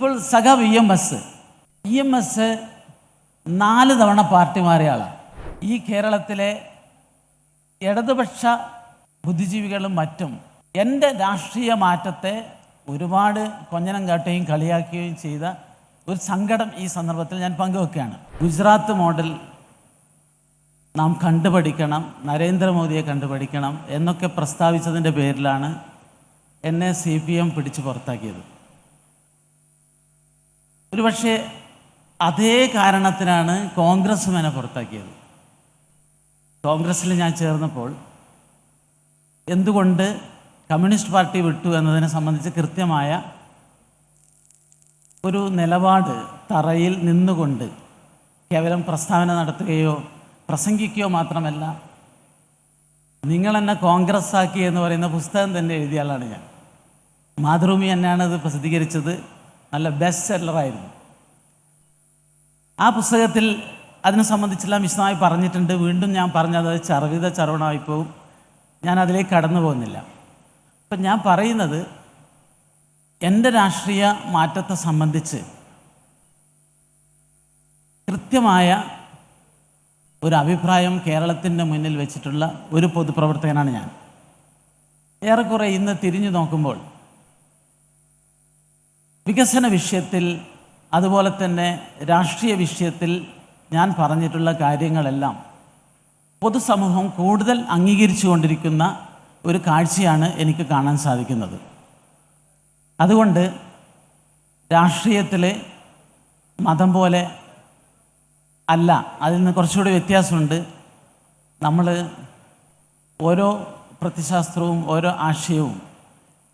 ഇപ്പോൾ സഖ V M S E M S നാല് തവണ പാർട്ടി മാറിയ ആളാണ് ഈ കേരളത്തിലെ ഇടതുപക്ഷ ബുദ്ധിജീവികളും മറ്റും എന്റെ രാഷ്ട്രീയ മാറ്റത്തെ ഒരുപാട് കൊഞ്ഞനം കാട്ടുകയും കളിയാക്കുകയും ചെയ്ത ഒരു സങ്കടം ഈ സന്ദർഭത്തിൽ ഞാൻ പങ്കുവെക്കുകയാണ്. ഗുജറാത്ത് മോഡൽ നാം കണ്ടുപഠിക്കണം നരേന്ദ്രമോദിയെ കണ്ടുപഠിക്കണം എന്നൊക്കെ പ്രസ്താവിച്ചതിന്റെ പേരിലാണ് എന്നെ സി പി എം പിടിച്ച് പുറത്താക്കിയത്. ഒരുപക്ഷെ അതേ കാരണത്തിനാണ് കോൺഗ്രസ് എന്നെ പുറത്താക്കിയത്. കോൺഗ്രസ്സിൽ ഞാൻ ചേർന്നപ്പോൾ എന്തുകൊണ്ട് കമ്മ്യൂണിസ്റ്റ് പാർട്ടി വിട്ടു എന്നതിനെ സംബന്ധിച്ച് കൃത്യമായ ഒരു നിലപാട് തറയിൽ നിന്നുകൊണ്ട് കേവലം പ്രസ്താവന നടത്തുകയോ പ്രസംഗിക്കുകയോ മാത്രമല്ല നിങ്ങൾ എന്നെ കോൺഗ്രസ് ആക്കി എന്ന് പറയുന്ന പുസ്തകം തന്നെ എഴുതിയ ആളാണ് ഞാൻ. മാതൃഭൂമി തന്നെയാണ് അത് പ്രസിദ്ധീകരിച്ചത്. നല്ല ബെസ്റ്റ് സെല്ലറായിരുന്നു ആ പുസ്തകത്തിൽ അതിനെ സംബന്ധിച്ചെല്ലാം വിശദമായി പറഞ്ഞിട്ടുണ്ട്. വീണ്ടും ഞാൻ പറഞ്ഞത് ചർവിത ചർവണമായി പോകും ഞാൻ അതിലേക്ക് കടന്നു പോകുന്നില്ല. അപ്പം ഞാൻ പറയുന്നത് എന്റെ രാഷ്ട്രീയ മാറ്റത്തെ സംബന്ധിച്ച് കൃത്യമായ ഒരു അഭിപ്രായം കേരളത്തിന്റെ മുന്നിൽ വെച്ചിട്ടുള്ള ഒരു പൊതുപ്രവർത്തകനാണ് ഞാൻ. ഏറെക്കുറെ ഇന്ന് തിരിഞ്ഞു നോക്കുമ്പോൾ വികസന വിഷയത്തിൽ അതുപോലെ തന്നെ രാഷ്ട്രീയ വിഷയത്തിൽ ഞാൻ പറഞ്ഞിട്ടുള്ള കാര്യങ്ങളെല്ലാം പൊതുസമൂഹം കൂടുതൽ അംഗീകരിച്ചു കൊണ്ടിരിക്കുന്ന ഒരു കാഴ്ചയാണ് എനിക്ക് കാണാൻ സാധിക്കുന്നത്. അതുകൊണ്ട് രാഷ്ട്രീയത്തിലെ മതം പോലെ അല്ല അതിൽ നിന്ന് കുറച്ചുകൂടി വ്യത്യാസമുണ്ട്. നമ്മൾ ഓരോ പ്രത്യശാസ്ത്രവും ഓരോ ആശയവും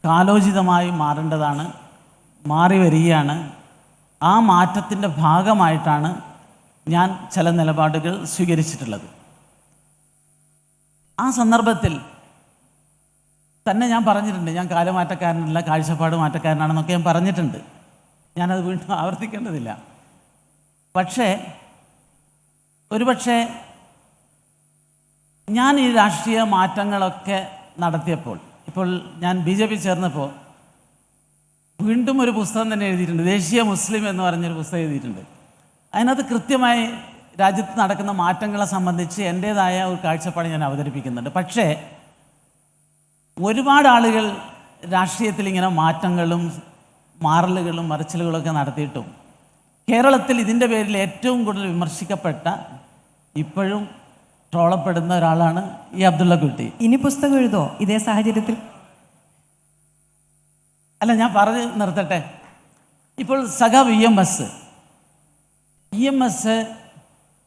കാലോചിതമായി മാറേണ്ടതാണ്. മാറി വരികയാണ്. ആ മാറ്റത്തിന്റെ ഭാഗമായിട്ടാണ് ഞാൻ ചില നിലപാടുകൾ സ്വീകരിച്ചിട്ടുള്ളത്. ആ സന്ദർഭത്തിൽ തന്നെ ഞാൻ പറഞ്ഞിട്ടുണ്ട് ഞാൻ കാലമാറ്റക്കാരനല്ല കാഴ്ചപ്പാട് മാറ്റക്കാരനാണെന്നൊക്കെ ഞാൻ പറഞ്ഞിട്ടുണ്ട്. ഞാനത് വീണ്ടും ആവർത്തിക്കേണ്ടതില്ല. പക്ഷേ ഒരുപക്ഷെ ഞാൻ ഈ രാഷ്ട്രീയ മാറ്റങ്ങളൊക്കെ നടത്തിയപ്പോൾ ഇപ്പോൾ ഞാൻ ബി ജെ പി ചേർന്നപ്പോൾ വീണ്ടും ഒരു പുസ്തകം തന്നെ എഴുതിയിട്ടുണ്ട്. ദേശീയ മുസ്ലിം എന്ന് പറഞ്ഞൊരു പുസ്തകം എഴുതിയിട്ടുണ്ട്. അതിനകത്ത് കൃത്യമായി രാജ്യത്ത് നടക്കുന്ന മാറ്റങ്ങളെ സംബന്ധിച്ച് എന്റേതായ ഒരു കാഴ്ചപ്പാട് ഞാൻ അവതരിപ്പിക്കുന്നുണ്ട്. പക്ഷേ ഒരുപാട് ആളുകൾ രാഷ്ട്രീയത്തിൽ ഇങ്ങനെ മാറ്റങ്ങളും മാറലുകളും മറിച്ചിലുകളൊക്കെ നടത്തിയിട്ടും കേരളത്തിൽ ഇതിന്റെ പേരിൽ ഏറ്റവും കൂടുതൽ വിമർശിക്കപ്പെട്ട ഇപ്പോഴും ട്രോളപ്പെടുന്ന ഒരാളാണ് ഈ അബ്ദുള്ള കുട്ടി ഇനി പുസ്തകം എഴുതോ? ഇതേ സാഹചര്യത്തിൽ. അല്ല ഞാൻ പറഞ്ഞ് നിർത്തട്ടെ. ഇപ്പോൾ സഖ V M S. E M S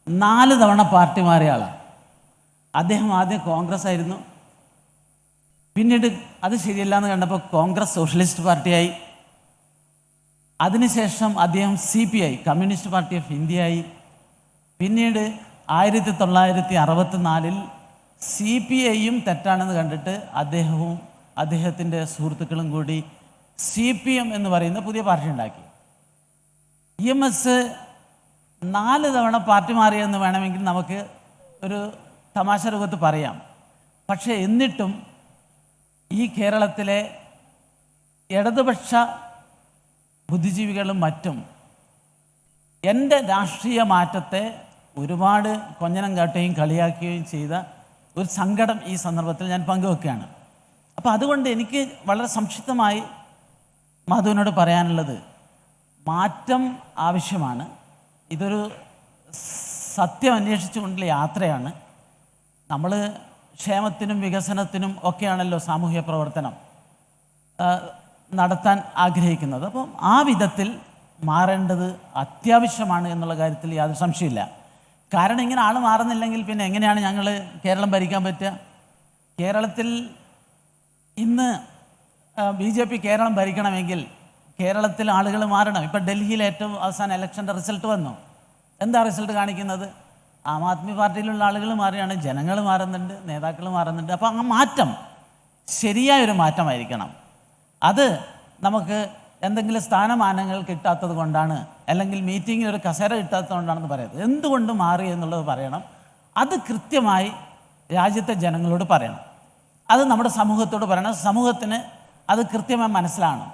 നാല് തവണ പാർട്ടി മാറിയ ആളാണ് അദ്ദേഹം ആദ്യം കോൺഗ്രസ് ആയിരുന്നു. പിന്നീട് അത് ശരിയല്ല എന്ന് കണ്ടപ്പോൾ കോൺഗ്രസ് സോഷ്യലിസ്റ്റ് പാർട്ടിയായി. അതിനുശേഷം അദ്ദേഹം C P I communist party of ഇന്ത്യയായി. പിന്നീട് ആയിരത്തി തൊള്ളായിരത്തി അറുപത്തിനാലിൽ സി പി ഐയും തെറ്റാണെന്ന് കണ്ടിട്ട് അദ്ദേഹവും അദ്ദേഹത്തിന്റെ സുഹൃത്തുക്കളും കൂടി സി പി എം എന്ന് പറയുന്ന പുതിയ പാർട്ടി ഉണ്ടാക്കി. ഇ എം എസ് നാല് തവണ പാർട്ടി മാറിയെന്ന് വേണമെങ്കിൽ നമുക്ക് ഒരു തമാശ രൂപത്ത് പറയാം. പക്ഷേ എന്നിട്ടും ഈ കേരളത്തിലെ ഇടതുപക്ഷ ബുദ്ധിജീവികളും മറ്റും എന്റെ രാഷ്ട്രീയ മാറ്റത്തെ ഒരുപാട് കൊഞ്ഞനം കാട്ടുകയും കളിയാക്കുകയും ചെയ്ത ഒരു സങ്കടം ഈ സന്ദർഭത്തിൽ ഞാൻ പങ്കുവെക്കുകയാണ്. അപ്പോൾ അതുകൊണ്ട് എനിക്ക് വളരെ സംക്ഷിപ്തമായി മധുവിനോട് പറയാനുള്ളത് മാറ്റം ആവശ്യമാണ്. ഇതൊരു സത്യം അന്വേഷിച്ചുകൊണ്ടുള്ള യാത്രയാണ്. നമ്മൾ ക്ഷേമത്തിനും വികസനത്തിനും ഒക്കെയാണല്ലോ സാമൂഹ്യ പ്രവർത്തനം നടത്താൻ ആഗ്രഹിക്കുന്നത്. അപ്പം ആ വിധത്തിൽ മാറേണ്ടത് അത്യാവശ്യമാണ് എന്നുള്ള കാര്യത്തിൽ യാതൊരു സംശയമില്ല കാരണം ഇങ്ങനെ ആൾ മാറുന്നില്ലെങ്കിൽ പിന്നെ എങ്ങനെയാണ് ഞങ്ങൾ കേരളം ഭരിക്കാൻ പറ്റുക? കേരളത്തിൽ ഇന്ന് ബി ജെ പി കേരളം ഭരിക്കണമെങ്കിൽ കേരളത്തിൽ ആളുകൾ മാറണം. ഇപ്പം ഡൽഹിയിൽ ഏറ്റവും അവസാന ഇലക്ഷന്റെ റിസൾട്ട് വന്നു. എന്താ റിസൾട്ട് കാണിക്കുന്നത്? ആം ആദ്മി പാർട്ടിയിലുള്ള ആളുകൾ മാറുകയാണ് ജനങ്ങൾ മാറുന്നുണ്ട് നേതാക്കൾ മാറുന്നുണ്ട്. അപ്പോൾ ആ മാറ്റം ശരിയായൊരു മാറ്റമായിരിക്കണം. അത് നമുക്ക് എന്തെങ്കിലും സ്ഥാനമാനങ്ങൾ കിട്ടാത്തത് കൊണ്ടാണ് അല്ലെങ്കിൽ മീറ്റിങ്ങിൽ ഒരു കസേര കിട്ടാത്തത് കൊണ്ടാണെന്ന് പറയുന്നത് എന്തുകൊണ്ട് മാറി എന്നുള്ളത് പറയണം. അത് കൃത്യമായി രാജ്യത്തെ ജനങ്ങളോട് പറയണം. അത് നമ്മുടെ സമൂഹത്തോട് പറയണം. സമൂഹത്തിന് അത് കൃത്യമായി മനസ്സിലാണ്.